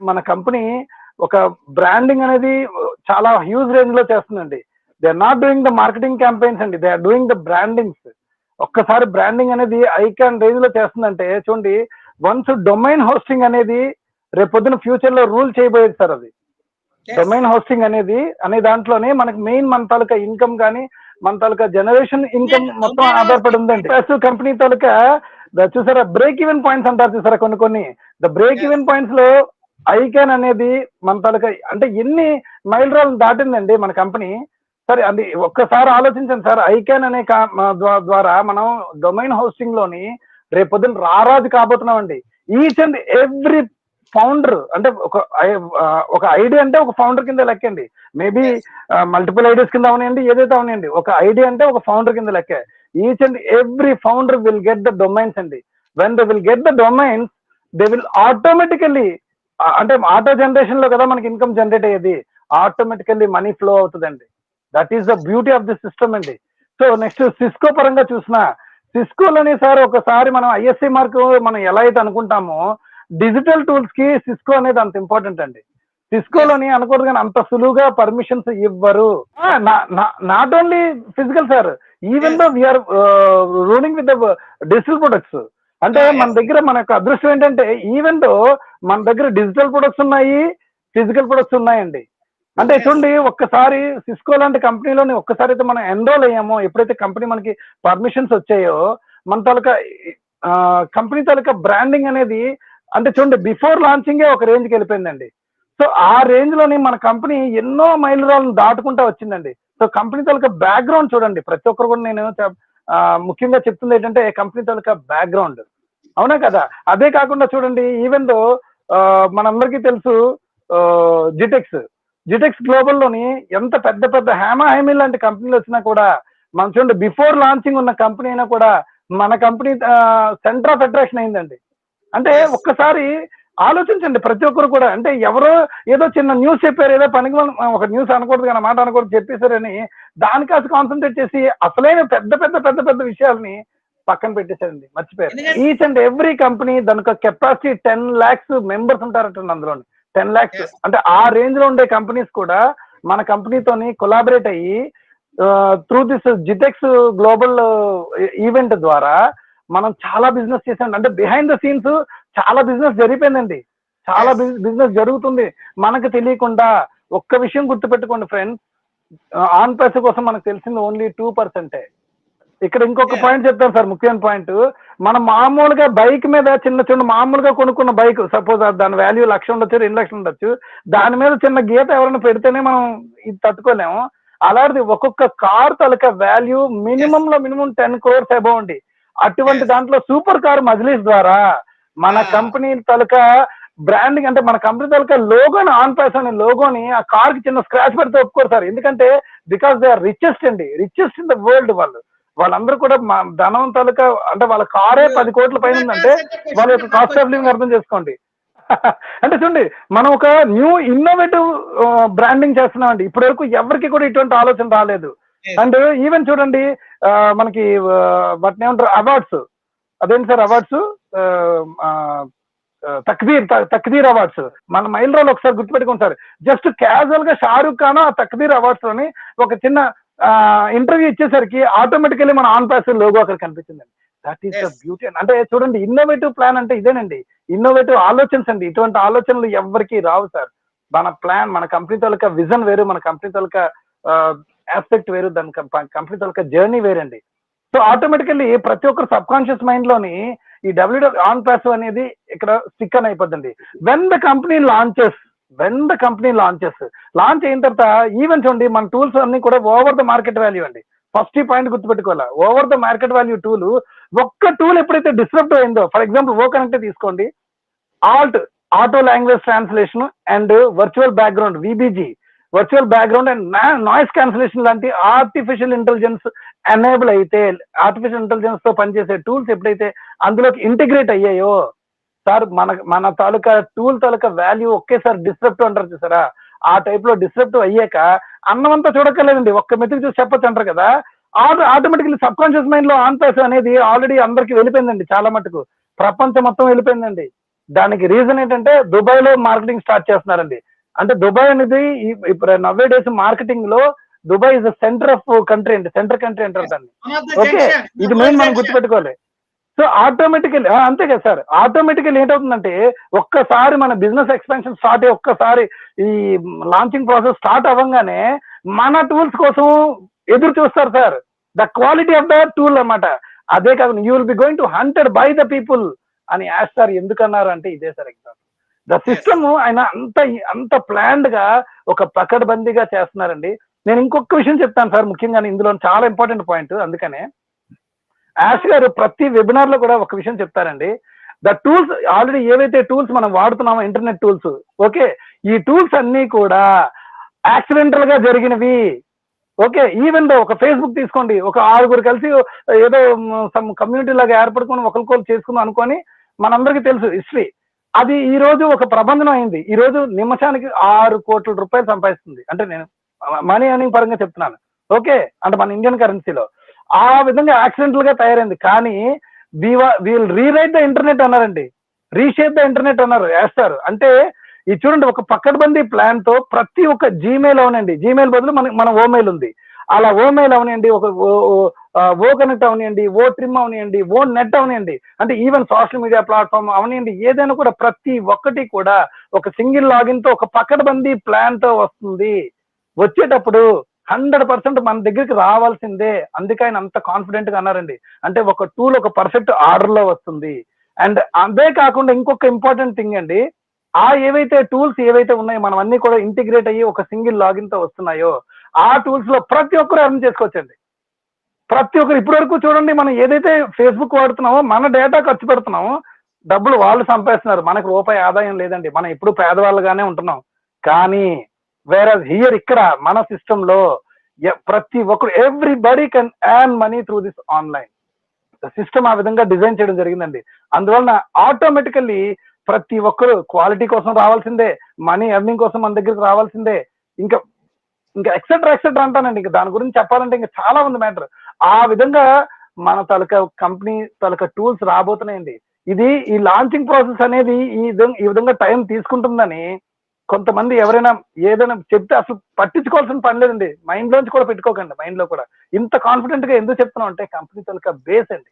మన కంపెనీ ఒక బ్రాండింగ్ అనేది చాలా హ్యూజ్ రేంజ్లో చేస్తుందండి. They are not doing the marketing campaigns అండి. They are doing the brandings ఒక్కసారి బ్రాండింగ్ అనేది ఐకాన్ రేంజ్లో చేస్తుందంటే చూడండి వన్స్ డొమైన్ హోస్టింగ్ అనేది రేపొద్దున ఫ్యూచర్లో రూల్ చేయబోయేది సార్ అది. డొమైన్ హోస్టింగ్ అనేది అనే దాంట్లోనే మనకి మెయిన్ మన తాలూకా ఇన్కమ్ కానీ మన తాలూకా జనరేషన్ ఇన్కమ్ మొత్తం ఆధారపడి ఉందండి. ప్లస్ కంపెనీ తాలూకా చూసారా బ్రేక్ ఈవెన్ పాయింట్స్ అంటారు చూసారా కొన్ని కొన్ని. The break. ఈవెన్ పాయింట్స్లో ఐకాన్ అనేది మన తాలూకా అంటే ఎన్ని మైల్ రాళ్ళు దాటిందండి మన కంపెనీ. సరే అది ఒక్కసారి ఆలోచించండి సార్. ఐకాన్ అనే ద్వారా మనం డొమైన్ హోస్టింగ్లోని రేపొద్దున రారాజు కాబోతున్నామండి. ఈచ్ అండ్ ఎవ్రీ ఫౌండర్ అంటే ఒక ఒక ఐడియా అంటే ఒక ఫౌండర్ కింద లెక్కండి. మేబీ. మల్టిపుల్ ఐడియాస్ కింద అవనివ్వండి ఏదైతే అవనివ్వండి ఒక ఐడియా అంటే ఒక ఫౌండర్ కింద లెక్క. Each and every founder will get the domains అండి. When they will get the domains they will automatically అంటే ఆటో జనరేషన్లో కదా మనకి ఇన్కమ్ జనరేట్ అయ్యేది. ఆటోమేటికల్లీ మనీ ఫ్లో అవుతుందండి. That is the beauty of the system అండి. సో నెక్స్ట్ సిస్కో పరంగా చూసిన సిస్కోలోని సార్ ఒకసారి మనం ఐఎస్సి మార్క్ మనం ఎలా అయితే అనుకుంటామో డిజిటల్ టూల్స్కి సిస్కో అనేది అంత ఇంపార్టెంట్ అండి. సిస్కోలోని అనకూడదు కానీ అంత సులువుగా పర్మిషన్స్ ఇవ్వరు. Not only physical sir even though we're ruling with the digital products అంటే. మన దగ్గర మన యొక్క అదృష్టం ఏంటంటే ఈవెన్ దో మన దగ్గర డిజిటల్ ప్రొడక్ట్స్ ఉన్నాయి ఫిజికల్ ప్రొడక్ట్స్ ఉన్నాయండి. అంటే. చూడండి ఒక్కసారి సిస్కో లాంటి కంపెనీలోని ఒక్కసారి అయితే మనం ఎన్రోల్ అయ్యామో ఎప్పుడైతే కంపెనీ మనకి పర్మిషన్స్ వచ్చాయో మన తాలూకా కంపెనీ తాలూకా బ్రాండింగ్ అనేది అంటే చూడండి బిఫోర్ లాంచింగే ఒక రేంజ్కి వెళ్ళిపోయిందండి. సో ఆ రేంజ్లోని మన కంపెనీ ఎన్నో మైలురాలను దాటుకుంటా వచ్చిందండి. సో కంపెనీ తాలూకా బ్యాక్గ్రౌండ్ చూడండి. ప్రతి ఒక్కరు కూడా నేను ముఖ్యంగా చెప్తుంది ఏంటంటే కంపెనీ తాలూకా బ్యాక్గ్రౌండ్ అవునా కదా? అదే కాకుండా చూడండి ఈవెన్ దో మనందరికీ తెలుసు జిటెక్స్ జిటెక్స్ గ్లోబల్లోని ఎంత పెద్ద పెద్ద హేమా హైమిల్ లాంటి కంపెనీలు వచ్చినా కూడా మనం చూడండి బిఫోర్ లాంచింగ్ ఉన్న కంపెనీ అయినా కూడా మన కంపెనీ సెంటర్ ఆఫ్ అట్రాక్షన్ అయిందండి. అంటే. ఒక్కసారి ఆలోచించండి ప్రతి ఒక్కరు కూడా. అంటే ఎవరో ఏదో చిన్న న్యూస్ చెప్పారు ఏదో పనికి ఒక న్యూస్ అనకూడదు కానీ మాట అనకూడదు చెప్పేశారని దానికాసి కాన్సన్ట్రేట్ చేసి అసలైన పెద్ద పెద్ద పెద్ద పెద్ద విషయాల్ని పక్కన పెట్టేశారండి మర్చిపోయారు. ఈచ్ అండ్ ఎవ్రీ కంపెనీ దానికి కెపాసిటీ టెన్ లాక్స్ మెంబర్స్ ఉంటారట అందులో టెన్ లాక్స్. అంటే ఆ రేంజ్లో ఉండే కంపెనీస్ కూడా మన కంపెనీతోని కొలాబరేట్ అయ్యి through this GITEX global event ద్వారా మనం చాలా బిజినెస్ చేసాం అంటే బిహైండ్ ద సీన్స్ చాలా బిజినెస్ జరిగిపోయిందండి. చాలా. బిజినెస్ జరుగుతుంది. మనకు తెలియకుండా ఒక్క విషయం గుర్తుపెట్టుకోండి ఫ్రెండ్స్ ఆన్ పైస కోసం మనకు తెలిసింది ఓన్లీ టూ పర్సెంటే ఇక్కడ ఇంకొక. పాయింట్ చెప్తాను సార్ ముఖ్యమైన పాయింట్ మనం మామూలుగా బైక్ మీద చిన్న చిన్న మామూలుగా కొనుక్కున్న బైక్ సపోజ్ దాని వాల్యూ లక్ష ఉండొచ్చు రెండు లక్షలు ఉండొచ్చు దాని మీద చిన్న గీత ఎవరైనా పెడితేనే మనం ఇది తట్టుకోలేము అలాంటిది ఒక్కొక్క కార్ తలక వాల్యూ మినిమం లో మినిమం టెన్ క్రోర్స్ అబౌవ్ అండి అటువంటి. దాంట్లో సూపర్ కార్ మజ్లీస్ ద్వారా మన. కంపెనీ తలక బ్రాండింగ్ అంటే మన కంపెనీ తలక లోగోని ఆన్ పాస్ అనే లోగోని ఆ కార్కి చిన్న స్క్రాచ్ పెడితే ఒప్పుకోరు సార్ ఎందుకంటే బికాస్ దే ఆర్ రిచెస్ట్ అండి రిచెస్ట్ ఇన్ ద వరల్డ్ వాళ్ళు వాళ్ళందరూ కూడా ధనం తాలూకా అంటే వాళ్ళ కారే పది కోట్ల పైన ఉందంటే వాళ్ళ యొక్క కాస్ట్ ఆఫ్ లివింగ్ అర్థం చేసుకోండి. అంటే చూడండి మనం ఒక న్యూ ఇన్నోవేటివ్ బ్రాండింగ్ చేస్తున్నాం అండి ఇప్పటి వరకు ఎవరికి కూడా ఇటువంటి ఆలోచన రాలేదు. అండ్ ఈవెన్ చూడండి మనకి వాటిని ఏమంటారు అవార్డ్స్ అదేంటి సార్ అవార్డ్స్ తక్దీర్ తక్దీర్ అవార్డ్స్ మన మైల్ రోల్ ఒకసారి గుర్తుపెట్టుకోండి సార్. జస్ట్ క్యాజువల్గా షారూక్ ఖాన్ ఆ తక్దీర్ అవార్డ్స్లోని ఒక చిన్న ఇంటర్వ్యూ ఇచ్చేసరికి ఆటోమేటికల్లీ మన ఆన్ పాస్ లోగో అక్కడ కనిపించిందండి. That is the. బ్యూటీ అంటే చూడండి ఇన్నోవేటివ్ ప్లాన్ అంటే ఇదేనండి. ఇన్నోవేటివ్ ఆలోచన్స్ అండి ఇటువంటి ఆలోచనలు ఎవరికి రావు సార్. మన ప్లాన్ మన కంపెనీ తాలూకా విజన్ వేరు మన కంపెనీ తాలూకా ఆస్పెక్ట్ వేరు దాని కంపెనీ తాలూకా జర్నీ వేరండి. సో ఆటోమేటికల్లీ ప్రతి ఒక్కరు సబ్ కాన్షియస్ మైండ్లోని ఈ డబ్ల్యూ ఆన్ పాసివ్ అనేది ఇక్కడ స్టిక్ అని అయిపోద్దండి. When the company launches when the company launches launch అయిన తర్వాత ఈవెంట్స్ చూడండి మన టూల్స్ అన్ని కూడా ఓవర్ ద మార్కెట్ వాల్యూ అండి. ఫస్ట్ ఈ పాయింట్ గుర్తుపెట్టుకోవాలి? Over the market value tool ఒక్క టూల్ ఎప్పుడైతే డిస్టర్బ్ అయిందో ఫర్ ఎగ్జాంపుల్ ఓ కనెక్ట్ తీసుకోండి. Alt auto language translation and virtual background VBG virtual background and noise cancellation లాంటి ఆర్టిఫిషియల్ ఇంటెలిజెన్స్ ఎనేబుల్ అయితే ఆర్టిఫిషియల్ ఇంటెలిజెన్స్తో పనిచేసే టూల్స్ ఎప్పుడైతే అందులోకి ఇంటిగ్రేట్ అయ్యాయో సార్ మన మన తాలూకా టూల్ తాలూకా వాల్యూ ఒకేసారి డిస్ట్రప్ట్ అంటారు చూసారా? ఆ టైప్లో డిస్ట్రప్ట్ అయ్యాక అన్నమంతా చూడక్కర్లేదండి. ఒక్క మెతుకు చూసి చెప్పొచ్చు అంటారు కదా? ఆటోమేటిక్లీ సబ్ కాన్షియస్ మైండ్లో ఆన్ పాస్ అనేది ఆల్రెడీ అందరికి వెళ్ళిపోయిందండి చాలా మటుకు. ప్రపంచం మొత్తం వెళ్ళిపోయిందండి. దానికి రీజన్ ఏంటంటే దుబాయ్లో మార్కెటింగ్ స్టార్ట్ చేస్తున్నారండి. అంటే దుబాయ్ అనేది ఇప్పుడు nowadays మార్కెటింగ్లో Dubai is centre of country అండి. సెంటర్ కంట్రీ అంటారు దాన్ని. ఓకే ఇది మెయిన్ మనం. గుర్తుపెట్టుకోవాలి. సో ఆటోమేటికల్ అంతే కదా సార్. ఆటోమేటికల్ ఏంటవుతుందంటే ఒక్కసారి మన బిజినెస్ ఎక్స్పెన్షన్ స్టార్ట్ అయ్యి ఒక్కసారి ఈ లాంచింగ్ ప్రాసెస్ స్టార్ట్ అవ్వగానే మన టూల్స్ కోసం ఎదురు చూస్తారు sir. The quality of the tool అన్నమాట. అదే కాకుండా you will be going to hunted by the people అని యాజ్ సార్ ఎందుకన్నారు అంటే ఇదే సార్ ఎగ్జాంపుల్ ద సిస్టమ్ ఆయన అంత అంత ప్లాన్డ్గా ఒక పకడ్బందీగా చేస్తున్నారండి. నేను ఇంకొక విషయం చెప్తాను సార్ ముఖ్యంగా ఇందులో చాలా ఇంపార్టెంట్ పాయింట్ అందుకనే. యాష్ గారు ప్రతి వెబినార్లో కూడా ఒక విషయం చెప్తారండి. ద టూల్స్ ఆల్రెడీ ఏవైతే టూల్స్ మనం వాడుతున్నామో ఇంటర్నెట్ టూల్స్ ఓకే ఈ టూల్స్ అన్ని కూడా యాక్సిడెంటల్గా జరిగినవి. ఓకే ఈవెన్ దో ఒక ఫేస్బుక్ తీసుకోండి ఒక ఆరుగురు కలిసి ఏదో సమ్ కమ్యూనిటీ లాగా ఏర్పడుకొని ఒకరికొకరు చేసుకుందాం అనుకొని మనందరికీ తెలుసు హిస్టరీ అది ఈ రోజు ఒక ప్రబంధం అయింది. ఈ రోజు నిమిషానికి ఆరు కోట్ల రూపాయలు సంపాదిస్తుంది. అంటే నేను మనీ ఎర్నింగ్ పరంగా చెప్తున్నాను. ఓకే అంటే మన ఇండియన్ కరెన్సీలో ఆ విధంగా యాక్సిడెంటల్గా తయారైంది. కానీ వీల్ రీరైట్ ద ఇంటర్నెట్ అన్నారండి. రీషేప్ ద ఇంటర్నెట్ అన్నారు వేస్తారు. అంటే ఇది చూడండి ఒక పక్కడబంది ప్లాన్తో ప్రతి ఒక్క జీమెయిల్ అవనండి. జీమెయిల్ బదులు మన మన ఓమెయిల్ ఉంది. అలా ఓమెయిల్ అవనియండి ఒక ఓ- ఓ కనెక్ట్ అవనియండి ఓ ట్రిమ్ అవనియండి ఓ నెట్ అవనియండి. అంటే ఈవెన్ సోషల్ మీడియా ప్లాట్ఫామ్ అవనియండి. ఏదైనా కూడా ప్రతి ఒక్కటి కూడా ఒక సింగిల్ లాగిన్తో ఒక పక్కడబంది ప్లాన్తో వస్తుంది. వచ్చేటప్పుడు హండ్రెడ్ పర్సెంట్ మన దగ్గరికి రావాల్సిందే. అందుకే ఆయన అంత కాన్ఫిడెంట్గా అన్నారండి. అంటే ఒక టూల్ ఒక పర్ఫెక్ట్ ఆర్డర్లో వస్తుంది. అండ్ అదే కాకుండా ఇంకొక ఇంపార్టెంట్ థింగ్ అండి. ఆ ఏవైతే టూల్స్ ఏవైతే ఉన్నాయో మనం అన్ని కూడా ఇంటిగ్రేట్ అయ్యి ఒక సింగిల్ లాగిన్తో వస్తున్నాయో ఆ టూల్స్లో ప్రతి ఒక్కరు అర్థం చేసుకోవచ్చండి. ప్రతి ఒక్కరు ఇప్పటి వరకు చూడండి మనం ఏదైతే ఫేస్బుక్ వాడుతున్నామో మన డేటా ఖర్చు పెడుతున్నామో డబ్బులు వాళ్ళు సంపాదిస్తున్నారు. మనకు రూపాయి ఆదాయం లేదండి. మనం ఎప్పుడు పేదవాళ్ళుగానే ఉంటున్నాం. కానీ వేరే హియర్ ఇక్కడ మన సిస్టమ్లో ప్రతి ఒక్కరు everybody can earn money through this online system ఆ విధంగా డిజైన్ చేయడం జరిగిందండి అందువలన ఆటోమేటికల్లీ ప్రతి ఒక్కరు క్వాలిటీ కోసం రావాల్సిందే మనీ ఎర్నింగ్ కోసం మన దగ్గరికి రావాల్సిందే ఇంకా ఇంకా ఎక్సెట్రా ఎక్సెట్రా అంటానండి ఇంకా దాని గురించి చెప్పాలంటే ఇంకా చాలా ఉంది మ్యాటర్ ఆ విధంగా మన తలక కంపెనీ తలక టూల్స్ రాబోతున్నాయండి ఇది ఈ లాంచింగ్ ప్రాసెస్ అనేది ఈ విధంగా ఈ విధంగా టైం తీసుకుంటుందని కొంతమంది ఎవరైనా ఏదైనా చెప్తే అసలు పట్టించుకోవాల్సిన పని లేదండి. మైండ్ లోంచి కూడా పెట్టుకోకండి. మైండ్లో కూడా. ఇంత కాన్ఫిడెంట్గా ఎందుకు చెప్తున్నాం అంటే కంపెనీ తాలూకా బేస్ అండి.